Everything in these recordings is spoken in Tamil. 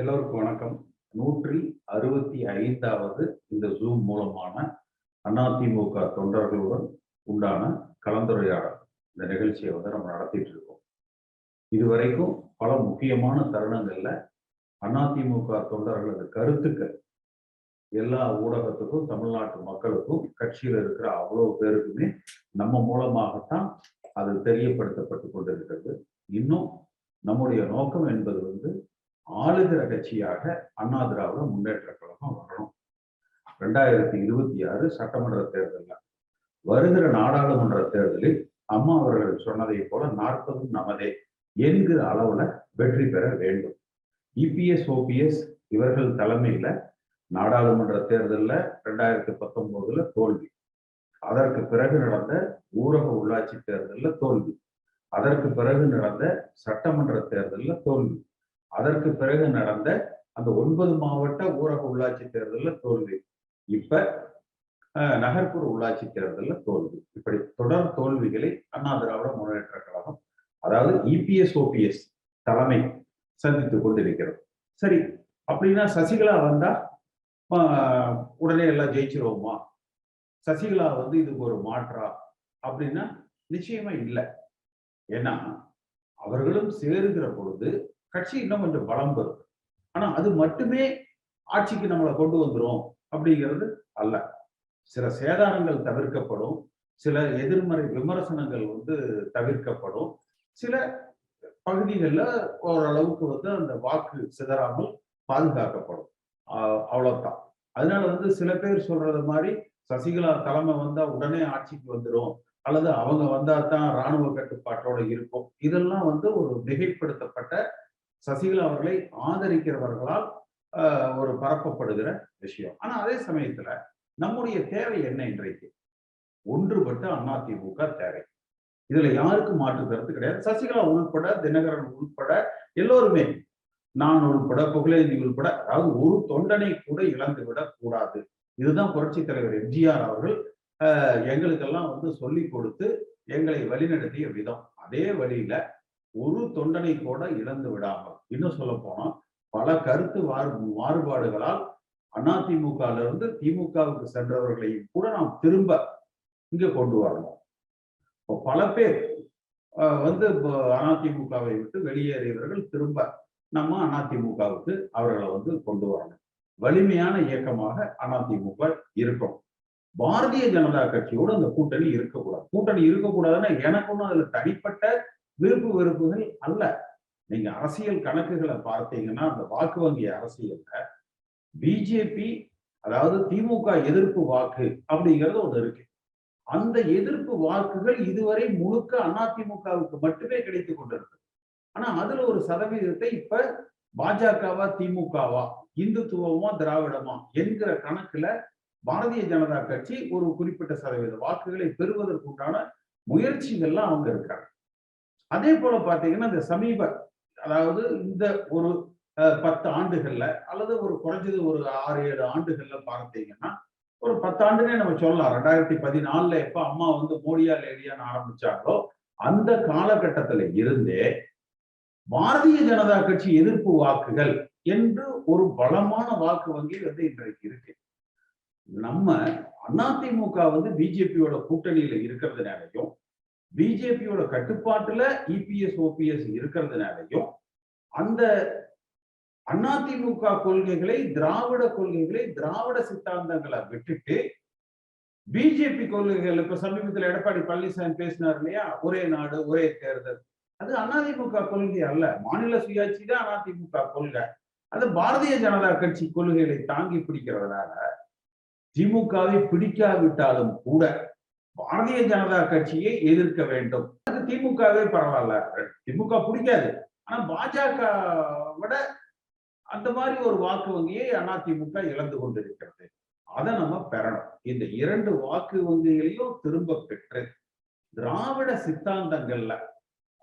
எல்லோருக்கும் வணக்கம். நூற்றி அறுபத்தி ஐந்தாவது இந்த ஜூம் மூலமான அதிமுக தொண்டர்களுடன் உண்டான கலந்துரையாடல். இந்த நிகழ்ச்சியை வந்து நம்ம நடத்திட்டு இருக்கோம். இதுவரைக்கும் பல முக்கியமான தருணங்கள்ல அதிமுக தொண்டர்களது கருத்துக்கள் எல்லா ஊடகத்துக்கும் தமிழ்நாட்டு மக்களுக்கும் கட்சியில் இருக்கிற அவ்வளவு பேருக்குமே நம்ம மூலமாகத்தான் அது தெரியப்படுத்தப்பட்டு கொண்டிருக்கிறது. இன்னும் நம்முடைய நோக்கம் என்பது வந்து ஆளுகிற கட்சியாக அண்ணா திராவிட முன்னேற்ற கழகம் வரணும் ரெண்டாயிரத்தி இருபத்தி ஆறு சட்டமன்ற தேர்தலில். வருகிற நாடாளுமன்ற தேர்தலில் அம்மா அவர்கள் சொன்னதை போல நாற்பதும் நமதே என்கிற அளவுல வெற்றி பெற வேண்டும். இபிஎஸ் ஓபிஎஸ் இவர்கள் தலைமையில நாடாளுமன்ற தேர்தலில் ரெண்டாயிரத்தி பத்தொன்பதுல தோல்வி. அதற்கு பிறகு நடந்த ஊரக உள்ளாட்சி தேர்தலில் தோல்வி. அதற்கு பிறகு நடந்த சட்டமன்ற தேர்தலில் தோல்வி. அதற்கு பிறகு நடந்த அந்த ஒன்பது மாவட்ட ஊரக உள்ளாட்சி தேர்தலில் தோல்வி. இப்ப நகர்ப்புற உள்ளாட்சி தேர்தலில் தோல்வி. இப்படி தொடர் தோல்விகளை அண்ணா திராவிட முன்னேற்ற கழகம் அதாவது இபிஎஸ் ஓபிஎஸ் தலைமை சந்தித்து கொண்டிருக்கிறது. சரி அப்படின்னா சசிகலா வந்தா உடனே எல்லாம் ஜெயிச்சிருவோமா? சசிகலா வந்து இதுக்கு ஒரு மாற்றா? அப்படின்னா நிச்சயமா இல்லை. ஏன்னா அவர்களும் சேருகிற பொழுது கட்சி இன்னும் கொஞ்சம் பலம் பெறும். ஆனா அது மட்டுமே ஆட்சிக்கு நம்மளை கொண்டு வந்துடும் அப்படிங்கிறது அல்ல. சில சேதாரங்கள் தவிர்க்கப்படும். சில எதிர்மறை விமர்சனங்கள் வந்து தவிர்க்கப்படும். சில பகுதிகளில் ஓரளவுக்கு வந்து அந்த வாக்கு சிதறாமல் பாதுகாக்கப்படும். அவ்வளவுதான். அதனால வந்து சில பேர் சொல்றது மாதிரி சசிகலா தலைமை வந்தா உடனே ஆட்சிக்கு வந்துடும் அல்லது அவங்க வந்தா தான் இராணுவ கட்டுப்பாட்டோட இருக்கும். இதெல்லாம் வந்து ஒரு மிகைப்படுத்தப்பட்ட சசிகலா அவர்களை ஆதரிக்கிறவர்களால் ஒரு பரப்பப்படுகிற விஷயம். ஆனா அதே சமயத்துல நம்முடைய தேவை என்ன இன்றைக்கு? ஒன்றுபட்ட அதிமுக தேவை. இதுல யாருக்கும் மாற்று கருத்து கிடையாது. சசிகலா உள்பட தினகரன் உள்பட எல்லோருமே நான் உள்பட புகழேந்தி உள்பட அதாவது ஒரு தொண்டனை கூட இழந்து விடக் கூடாது. இதுதான் புரட்சி தலைவர் எம்ஜிஆர் அவர்கள் எங்களுக்கெல்லாம் வந்து சொல்லி கொடுத்து எங்களை வழிநடத்திய விதம். அதே வழியில ஒரு தொண்டனை கூட இழந்து விடாமல். இன்னும் சொல்ல போனா பல கருத்து மாறுபாடுகளால் அதிமுகல இருந்து திமுகவுக்கு சென்றவர்களையும் கூட நாம் திரும்ப இங்க கொண்டு வரணும். பல பேர் வந்து அதிமுகவை விட்டு வெளியேறியவர்கள் திரும்ப நம்ம அதிமுகவுக்கு அவர்களை வந்து கொண்டு வரணும். வலிமையான இயக்கமாக அதிமுக இருக்கும். பாரதிய ஜனதா கட்சியோடு அந்த கூட்டணி இருக்கக்கூடாது. கூட்டணி இருக்கக்கூடாதுன்னா எனக்கு ஒன்றும் அதுல தனிப்பட்ட விருப்பு வெறுப்புகள் அல்ல. நீங்க அரசியல் கணக்குகளை பார்த்தீங்கன்னா அந்த வாக்கு வங்கி அரசியல்ல பிஜேபி அதாவது திமுக எதிர்ப்பு வாக்கு அப்படிங்கிறது ஒண்ணு இருக்கு. அந்த எதிர்ப்பு வாக்குகள் இதுவரை முழுக்க அதிமுகவுக்கு மட்டுமே கிடைத்து கொண்டிருக்கு ஆனா அதுல ஒரு சதவீதத்தை இப்ப பாஜகவா திமுகவா இந்துத்துவமா திராவிடமா என்கிற கணக்குல பாரதிய ஜனதா கட்சி ஒரு குறிப்பிட்ட சதவீத வாக்குகளை பெறுவதற்குண்டான முயற்சிகள்லாம் அவங்க இருக்காங்க அதே போல பாத்தீங்கன்னா இந்த சமீப அதாவது இந்த ஒரு பத்து ஆண்டுகள்ல அல்லது ஒரு குறைஞ்சது ஒரு ஆறு ஏழு ஆண்டுகள்ல பார்த்தீங்கன்னா ஒரு பத்தாண்டுனே நம்ம சொல்லலாம். ரெண்டாயிரத்தி பதினாலுல எப்ப அம்மா வந்து மோடியா லேடியான்னு ஆரம்பிச்சாங்களோ அந்த காலகட்டத்துல இருந்தே பாரதிய ஜனதா கட்சி எதிர்ப்பு வாக்குகள் என்று ஒரு பலமான வாக்கு வங்கி வந்து இன்றைக்கு இருக்கு. நம்ம அதிமுக வந்து பிஜேபியோட கூட்டணியில இருக்கிறதுனாலையும் பிஜேபியோட கட்டுப்பாட்டுல இபிஎஸ் ஓபிஎஸ் இருக்கிறதுனாலையும் அந்த அதிமுக கொள்கைகளை திராவிட கொள்கைகளை திராவிட சித்தாந்தங்களை விட்டுட்டு பிஜேபி கொள்கைகள் இப்ப சமீபத்தில் எடப்பாடி பழனிசாமி பேசினார் இல்லையா? ஒரே நாடு ஒரே தேர்தல். அது அதிமுக கொள்கை அல்ல. மாநில சுயாட்சி தான் அதிமுக கொள்கை. அது பாரதிய ஜனதா கட்சி கொள்கைகளை தாங்கி பிடிக்கிறதுனால திமுகவை பிடிக்காவிட்டாலும் கூட பாரதிய ஜனதா கட்சியை எதிர்க்க வேண்டும். அது திமுகவே பரவாயில்ல. திமுக பிடிக்காது. ஆனா பாஜக விட அந்த மாதிரி ஒரு வாக்கு வங்கியை அதிமுக இழந்து கொண்டிருக்கிறது. அதை நம்ம பெறணும். இந்த இரண்டு வாக்கு வங்கிகளையும் திரும்ப பெற்று திராவிட சித்தாந்தங்கள்ல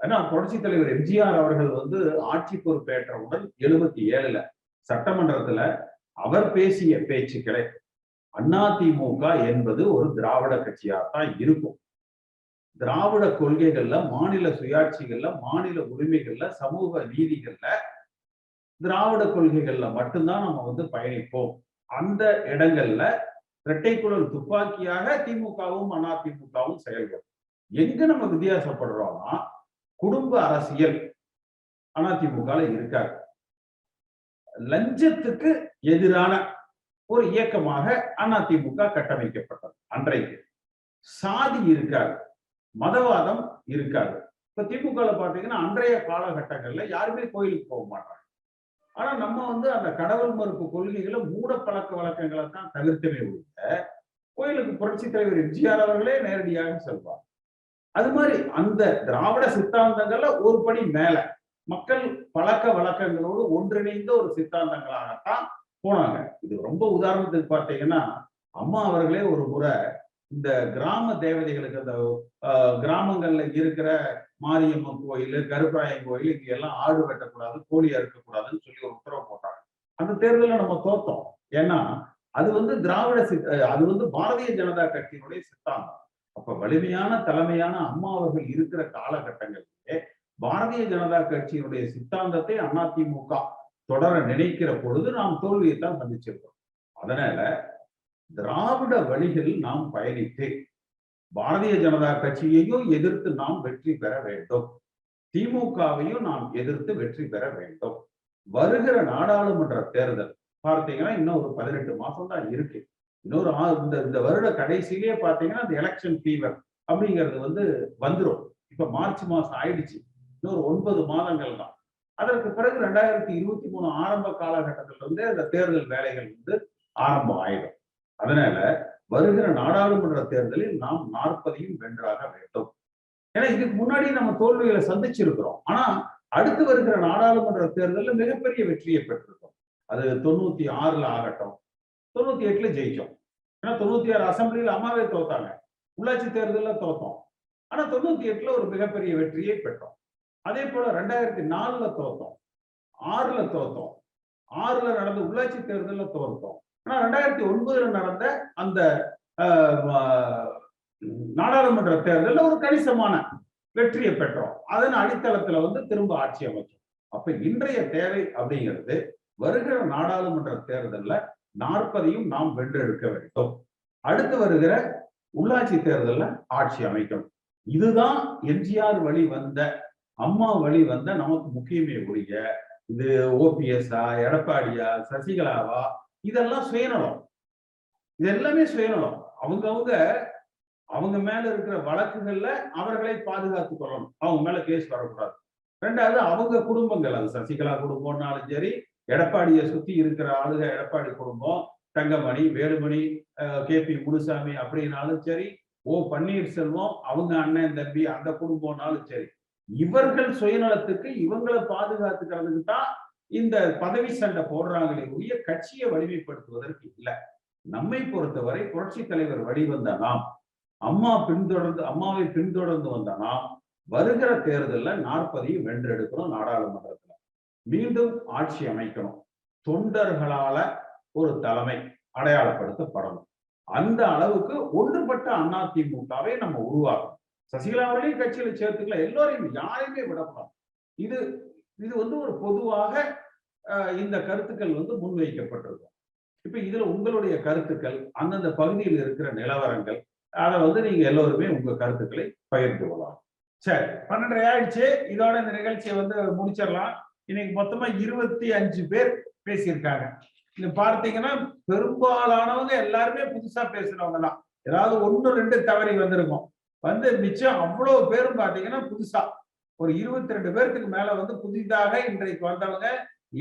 ஏன்னா புரட்சி தலைவர் எம்ஜிஆர் அவர்கள் வந்து ஆட்சி பொறுப்பேற்றவுடன் எழுபத்தி ஏழுல சட்டமன்றத்துல அவர் பேசிய பேச்சுக்களை அதிமுக என்பது ஒரு திராவிட கட்சியாகத்தான் இருக்கும். திராவிட கொள்கைகள்ல மாநில சுயாட்சிகள்ல மாநில உரிமைகள்ல சமூக நீதிகள்ல திராவிட கொள்கைகள்ல மட்டும்தான் நம்ம வந்து பயணிப்போம். அந்த இடங்கள்ல இரட்டைக்குழல் துப்பாக்கியாக திமுகவும் அதிமுகவும் செயல்படும். எங்க நம்ம வித்தியாசப்படுறோம்னா குடும்ப அரசியல் அதிமுக இருக்காரு லஞ்சத்துக்கு எதிரான ஒரு இயக்கமாக அதிமுக கட்டமைக்கப்பட்டது. அன்றைக்கு சாதி இருக்காது மதவாதம் இருக்காது. இப்ப திமுக பாத்தீங்கன்னா அன்றைய காலகட்டங்கள்ல யாருமே கோயிலுக்கு போக மாட்டாங்க. ஆனா நம்ம வந்து அந்த கடவுள் மறுப்பு கொள்கைகளை மூட பழக்க வழக்கங்களை தான் தவிர்த்தவே ஒழிய கோயிலுக்கு புரட்சி தலைவர் எம்ஜிஆர் அவர்களே நேரடியாக செல்வார் அது மாதிரி அந்த திராவிட சித்தாந்தங்கள்ல ஒரு படி மேல மக்கள் பழக்க வழக்கங்களோடு ஒன்றிணைந்த ஒரு சித்தாந்தங்களாகத்தான் போனாங்க. இது ரொம்ப உதாரணத்துக்கு பார்த்தீங்கன்னா அம்மா அவர்களே ஒரு முறை இந்த கிராம தேவதைகளுக்கு அந்த கிராமங்கள்ல இருக்கிற மாரியம்மன் கோயில் கருப்பராயன் கோயில் இங்க எல்லாம் ஆடு வெட்டக்கூடாது கோழியா இருக்கக்கூடாதுன்னு சொல்லி ஒரு உத்தரவு போட்டாங்க. அந்த தேர்தலில் நம்ம தோத்தோம். ஏன்னா அது வந்து திராவிட சித் அது வந்து பாரதிய ஜனதா கட்சியினுடைய சித்தாந்தம். அப்ப வலிமையான தலைமையான அம்மா அவர்கள் இருக்கிற காலகட்டங்களிலே பாரதிய ஜனதா கட்சியினுடைய சித்தாந்தத்தை அதிமுக தொடர நினைக்கிற பொழுது நாம் தோல்வியைத்தான் சந்திச்சிருக்கோம் அதனால திராவிட வழிகளில் நாம் பயணித்து பாரதிய ஜனதா கட்சியையும் எதிர்த்து நாம் வெற்றி பெற வேண்டும். திமுகவையும் நாம் எதிர்த்து வெற்றி பெற வேண்டும். வருகிற நாடாளுமன்ற தேர்தல் பார்த்தீங்கன்னா இன்னும் ஒரு பதினெட்டு மாசம் தான் இருக்கு. இன்னொரு இந்த இந்த வருட கடைசியிலே பார்த்தீங்கன்னா இந்த எலெக்ஷன் ஃபீவர் அப்படிங்கிறது வந்து வந்துடும் இப்ப மார்ச் மாசம் ஆயிடுச்சு. இன்னொரு ஒன்பது மாதங்கள் தான். அதற்கு பிறகு ரெண்டாயிரத்தி இருபத்தி மூணு ஆரம்ப காலகட்டத்தில் வந்து அந்த தேர்தல் வேலைகள் வந்து ஆரம்பம் ஆயிடும் அதனால வருகிற நாடாளுமன்ற தேர்தலில் நாம் நாற்பதையும் வென்றாக வேண்டும். ஏன்னா இதுக்கு முன்னாடி நம்ம தோல்விகளை சந்திச்சிருக்கிறோம். ஆனா அடுத்து வருகிற நாடாளுமன்ற தேர்தலில் மிகப்பெரிய வெற்றியை பெற்றிருக்கோம். அது தொண்ணூத்தி ஆறுல ஆகட்டும் தொண்ணூத்தி எட்டுல ஜெயிச்சோம். ஏன்னா தொண்ணூத்தி ஆறு அசம்பிளியில் அம்மாவே தோத்தாங்க. உள்ளாட்சி தேர்தலில் தோத்தோம். ஆனா தொண்ணூத்தி எட்டுல ஒரு மிகப்பெரிய வெற்றியை பெற்றோம். அதே போல ரெண்டாயிரத்தி நாலுல தோத்தோம் ஆறுல தோத்தோம் ஆறுல நடந்த உள்ளாட்சி தேர்தலில் தோத்தோம் ஆனா ரெண்டாயிரத்தி ஒன்பதுல நடந்த அந்த நாடாளுமன்ற தேர்தலில் ஒரு கணிசமான வெற்றியை பெற்றோம். அதன் அடித்தளத்துல வந்து திரும்ப ஆட்சி அமைச்சோம். அப்ப இன்றைய தேவை அப்படிங்கிறது வருகிற நாடாளுமன்ற தேர்தலில் நாற்பதையும் நாம் வென்றெடுக்க வேண்டும். அடுத்து வருகிற உள்ளாட்சி தேர்தலில் ஆட்சி அமைக்கணும். இதுதான் எம்ஜிஆர் வழி வந்த அம்மா வழி வந்த நமக்கு முக்கியமே ஒழிய இது ஓபிஎஸ்ஆ எடப்பாடியா சசிகலாவா இதெல்லாம் சுயநலம். இது எல்லாமே சுயநலம். அவங்கவுங்க அவங்க மேல இருக்கிற வழக்குகள்ல அவர்களை பாதுகாத்து கொள்ளணும். அவங்க மேல கேஸ் வரக்கூடாது. ரெண்டாவது அவங்க குடும்பங்கள் அது சசிகலா குடும்பம்னாலும் சரி எடப்பாடியை சுத்தி இருக்கிற ஆளுக எடப்பாடி குடும்பம் தங்கமணி வேலுமணி கே பி முனுசாமி அப்படின்னாலும் சரி ஓ பன்னீர்செல்வம் அவங்க அண்ணன் தம்பி அந்த குடும்பம்னாலும் சரி இவர்கள் சுயநலத்துக்கு இவங்களை பாதுகாத்துக்கிறதுக்கு தான் இந்த பதவி சண்டை போடுறாங்களே உரிய கட்சியை வலிமைப்படுத்துவதற்கு இல்லை. நம்மை பொறுத்தவரை புரட்சி தலைவர் வழிவந்த நாம் அம்மா பின்தொடர்ந்து அம்மாவை பின்தொடர்ந்து வந்த நாம் வருகிற தேர்தலில் நாற்பதையும் வென்றெடுக்கணும் நாடாளுமன்றத்துல. மீண்டும் ஆட்சி அமைக்கணும். தொண்டர்களால ஒரு தலைமை அடையாளப்படுத்தப்படணும். அந்த அளவுக்கு ஒன்றுபட்ட அதிமுகவை நம்ம உருவாக்கணும். சசிகலாவிலையும் கட்சியில சேர்த்துக்கல எல்லோரையும் யாரையுமே விடப்படாது இது இது வந்து ஒரு பொதுவாக இந்த கருத்துக்கள் வந்து முன்வைக்கப்பட்டிருக்கும். இப்ப இதுல உங்களுடைய கருத்துக்கள் அந்தந்த பகுதியில் இருக்கிற நிலவரங்கள் அதை வந்து நீங்க எல்லோருமே உங்க கருத்துக்களை பகிர்ந்து கொள்ளலாம். சரி பன்னெண்டரை ஆயிடுச்சு. இதோட இந்த நிகழ்ச்சியை வந்து முடிச்சிடலாம். இன்னைக்கு மொத்தமா இருபத்தி அஞ்சு பேர் பேசியிருக்காங்க. இது பார்த்தீங்கன்னா பெரும்பாலானவங்க எல்லாருமே புதுசா பேசுறவங்க தான். ஏதாவது ஒன்று ரெண்டு தவறி வந்திருக்கும். வந்து மிச்சம் அவ்வளவு பேரும் பாத்தீங்கன்னா புதுசா. ஒரு இருபத்தி ரெண்டு பேர்த்துக்கு மேல வந்து புதிதாக இன்றைக்கு வந்தவங்க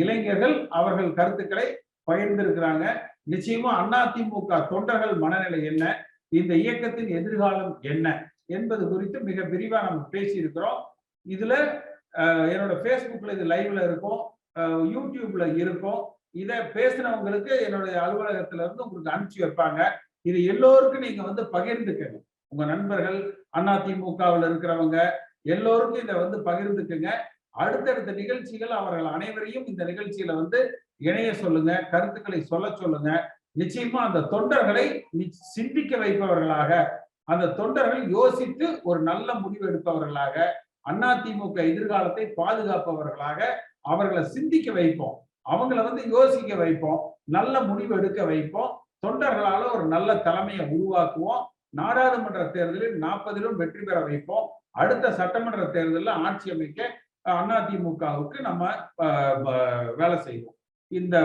இளைஞர்கள் அவர்கள் கருத்துக்களை பகிர்ந்திருக்கிறாங்க. நிச்சயமா அதிமுக தொண்டர்கள் மனநிலை என்ன? இந்த இயக்கத்தின் எதிர்காலம் என்ன? என்பது குறித்து மிக விரிவா நம்ம பேசி இருக்கிறோம் இதுல என்னோட பேஸ்புக்ல இது லைவ்ல இருக்கும். யூடியூப்ல இருக்கும். இதை பேசினவங்களுக்கு என்னுடைய அலுவலகத்துல இருந்து உங்களுக்கு அனுப்பிச்சு வைப்பாங்க. இது எல்லோருக்கும் நீங்க வந்து பகிர்ந்துக்கணும். உங்க நண்பர்கள் அதிமுகவில் இருக்கிறவங்க எல்லோருக்கும் இதை வந்து பகிர்ந்துக்குங்க. அடுத்தடுத்த நிகழ்ச்சிகள் அவர்கள் அனைவரையும் இந்த நிகழ்ச்சியில வந்து இணைய சொல்லுங்க கருத்துக்களை சொல்ல சொல்லுங்க. நிச்சயமா அந்த தொண்டர்களை சிந்திக்க வைப்பவர்களாக அந்த தொண்டர்கள் யோசித்து ஒரு நல்ல முடிவு எடுப்பவர்களாக அதிமுக எதிர்காலத்தை பாதுகாப்பவர்களாக அவர்களை சிந்திக்க வைப்போம். அவங்கள வந்து யோசிக்க வைப்போம். நல்ல முடிவு எடுக்க வைப்போம். தொண்டர்களால ஒரு நல்ல தலைமையை உருவாக்குவோம். நாடாளுமன்ற தேர்தலில் நாற்பதிலும் வெற்றி பெற வைப்போம். அடுத்த சட்டமன்ற தேர்தலில் ஆட்சி அமைக்க அதிமுகவுக்கு நம்ம வேலை செய்வோம். இந்த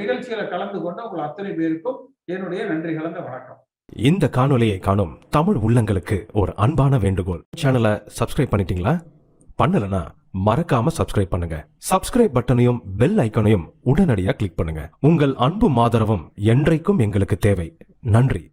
நிகழ்ச்சியில கலந்து கொண்ட உங்கள் அத்தனை பேருக்கும் என்னுடைய நன்றி கலந்த வணக்கம். இந்த காணொலியை காணும் தமிழ் உள்ளங்களுக்கு ஒரு அன்பான வேண்டுகோள். சேனலை சப்ஸ்கிரைப் பண்ணிட்டீங்களா? பண்ணலனா மறக்காம சப்ஸ்கிரைப் பண்ணுங்க. சப்ஸ்கிரைப் பட்டனையும் பெல் ஐக்கனையும் உடனடியாக கிளிக் பண்ணுங்க. உங்கள் அன்பும் ஆதரவும் என்றைக்கும் எங்களுக்கு தேவை. நன்றி.